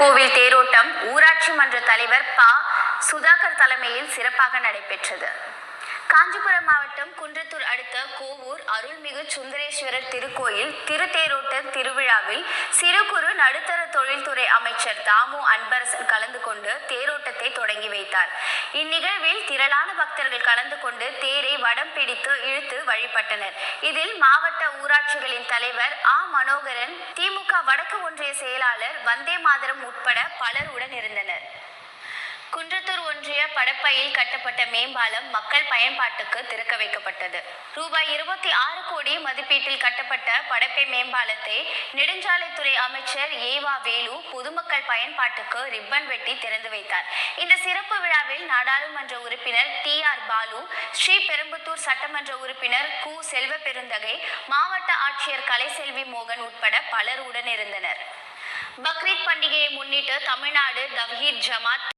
கோவில் தேரோட்டம் ஊராட்சி மன்ற தலைவர் பா. சுதாகர் தலைமையில் சிறப்பாக நடைபெற்றது. காஞ்சிபுரம் மாவட்டம் குன்றத்தூர் அடுத்த கோவூர் அருள்மிகு சுந்தரேஸ்வரர் திருக்கோயில் திருத்தேரோ நடுத்தர தொழில்துறை அமைச்சர் தாமு அன்பரசன் கலந்து கொண்டு தேரோட்டத்தை தொடங்கி வைத்தார். இந்நிகழ்வில் திரளான பக்தர்கள் கலந்து கொண்டு தேரை வடம் பிடித்து இழுத்து வழிபட்டனர். இதில் மாவட்ட ஊராட்சிகளின் தலைவர் ஆ. மனோகரன் திமுக வடக்கு ஒன்றிய செயலாளர் வந்தே மாதரம் உட்பட பலர் உடன் இருந்தனர் குன்றத்தூர் ஒன்றிய படப்பையில் கட்டப்பட்ட மேம்பாலம் மக்கள் பயன்பாட்டுக்கு திறக்க வைக்கப்பட்டது. ரூபாய் இருபத்தி ஆறு கோடி மதிப்பீட்டில் கட்டப்பட்ட படப்பை மேம்பாலத்தை நெடுஞ்சாலைத்துறை அமைச்சர் ஏவா வேலு பொதுமக்கள் பயன்பாட்டுக்கு ரிப்பன் வெட்டி திறந்து வைத்தார். இந்த சிறப்பு விழாவில் நாடாளுமன்ற உறுப்பினர் டி ஆர் பாலு ஸ்ரீபெரும்புத்தூர் சட்டமன்ற உறுப்பினர் கு செல்வ பெருந்தகை மாவட்ட ஆட்சியர் கலைசெல்வி மோகன் உட்பட பலர் உடன் இருந்தனர் பக்ரீத் பண்டிகையை முன்னிட்டு தமிழ்நாடு தவ்ஹீத் ஜமாத்